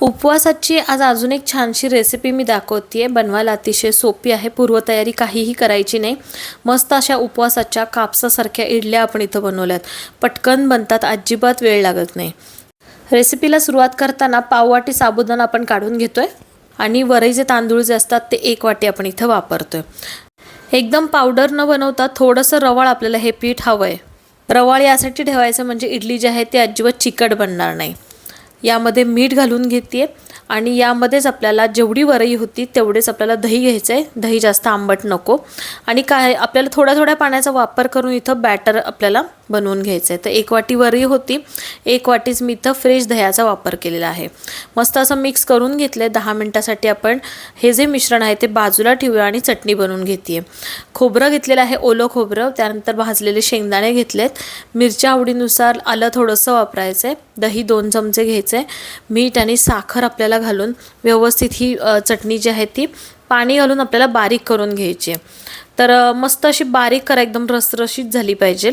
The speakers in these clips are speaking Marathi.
उपवासाची आज अजून एक छानशी रेसिपी मी दाखवते बनवायला अतिशय सोपी आहे. पूर्वतयारी काहीही करायची नाही. मस्त अशा उपवासाच्या कापसासारख्या इडल्या आपण इथं बनवल्यात. पटकन बनतात अजिबात वेळ लागत नाही. रेसिपीला सुरुवात करताना पाववाटी साबुदाणा आपण काढून घेतो आहे आणि वरई जे तांदूळ जे असतात ते एक वाटी आपण इथं वापरतो आहे एकदम पावडर न बनवता थोडंसं रवाळ आपल्याला हे पीठ हवं आहे रवाळ यासाठी ठेवायचं म्हणजे इडली जी आहे ती अजिबात चिकट बनणार नाही. यामध्ये मीठ घालून घेते आणि यामध्येच आपल्याला जेवढी वरई होती तेवढेच आपल्याला दही घ्यायचं आहे दही जास्त आंबट नको. आणि काय आपल्याला थोड्या थोड्या पाण्याचा वापर करून इथं बॅटर आपल्याला बनवून घ्यायचं आहे तर एक वाटी वरी होती. एक वाटीच मी इथं फ्रेश दह्याचा वापर केलेला आहे. मस्त असं मिक्स करून घेतलं आहे दहा मिनटासाठी आपण हे जे मिश्रण आहे ते बाजूला ठेवूया आणि चटणी बनवून घेते खोबरं घेतलेलं आहे ओलं खोबरं. त्यानंतर भाजलेले शेंगदाणे घेतलेत. मिरच्या आवडीनुसार आलं थोडंसं वापरायचं आहे दही दोन चमचे घ्यायचे आहे मीठ आणि साखर आपल्याला घालून व्यवस्थित ही चटणी जी आहे ती पाणी घालून आपल्याला बारीक करून घ्यायची आहे. तर मस्त अशी बारीक करा. एकदम रसरशीत झाली पाहिजे.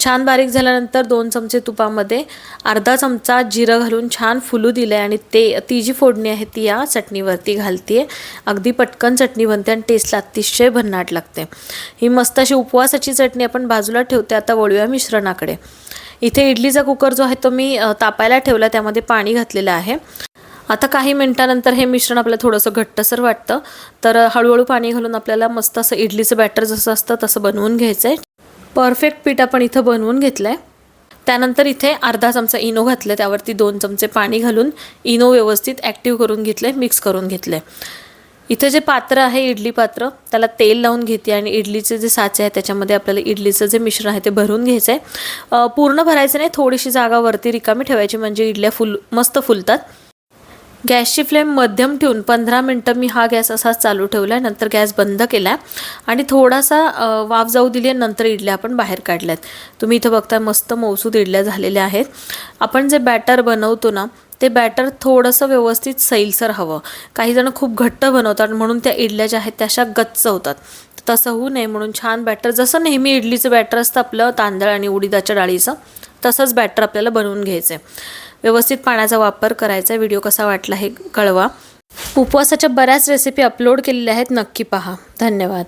छान बारीक झाल्यानंतर दोन चमचे तुपामध्ये अर्धा चमचा जिरं घालून छान फुलू दिलं आहे आणि ते ती जी फोडणी आहे ती या चटणीवरती घालते अगदी पटकन चटणी बनते आणि टेस्टला अतिशय भन्नाट लागते. ही मस्त अशी उपवासाची चटणी आपण बाजूला ठेवते आता वळूया मिश्रणाकडे. इथे इडलीचा कुकर जो आहे तो मी तापायला ठेवला त्यामध्ये पाणी घातलेलं आहे. आता काही मिनटानंतर हे मिश्रण आपल्याला थोडंसं घट्टसर वाटतं. तर हळूहळू पाणी घालून आपल्याला मस्त असं इडलीचं बॅटर जसं असतं तसं बनवून घ्यायचं आहे परफेक्ट पीठ आपण इथं बनवून घेतलं आहे त्यानंतर इथे अर्धा चमचा इनो घातलं त्यावरती दोन चमचे पाणी घालून इनो व्यवस्थित ॲक्टिव्ह करून घेतलं आहे मिक्स करून घेतलं आहे इथं जे पात्र आहे इडली पात्र त्याला तेल लावून घेते आणि इडलीचे जे साचे आहे त्याच्यामध्ये आपल्याला इडलीचं जे मिश्रण आहे ते भरून घ्यायचं आहे पूर्ण भरायचं नाही थोडीशी जागा वरती रिकामी ठेवायची म्हणजे इडल्या फुल मस्त फुलतात. गॅसची फ्लेम मध्यम ठेवून पंधरा मिनटं मी हा गॅस असाच चालू ठेवला आहे नंतर गॅस बंद केला आणि थोडासा वाफ जाऊ दिली आहे नंतर इडल्या आपण बाहेर काढल्यात. तुम्ही इथं बघता मस्त मौसूद इडल्या झालेल्या आहेत. आपण जे बॅटर बनवतो ना ते बॅटर थोडंसं व्यवस्थित सैलसर हवं. काहीजणं खूप घट्ट बनवतात म्हणून त्या इडल्या ज्या आहेत त्या अशा गच्च होतात. तसं होऊ नये म्हणून छान बॅटर जसं नेहमी इडलीचं बॅटर असतं आपलं तांदळ आणि उडीदाच्या डाळीचं तसंच बॅटर आपल्याला बनवून घ्यायचं आहे व्यवस्थित पाण्याचा वापर करायचा व्हिडिओ कसा वाटला हे कळवा. उपवासाच्या बऱ्याच रेसिपी अपलोड केलेल्या आहेत. नक्की पहा. धन्यवाद.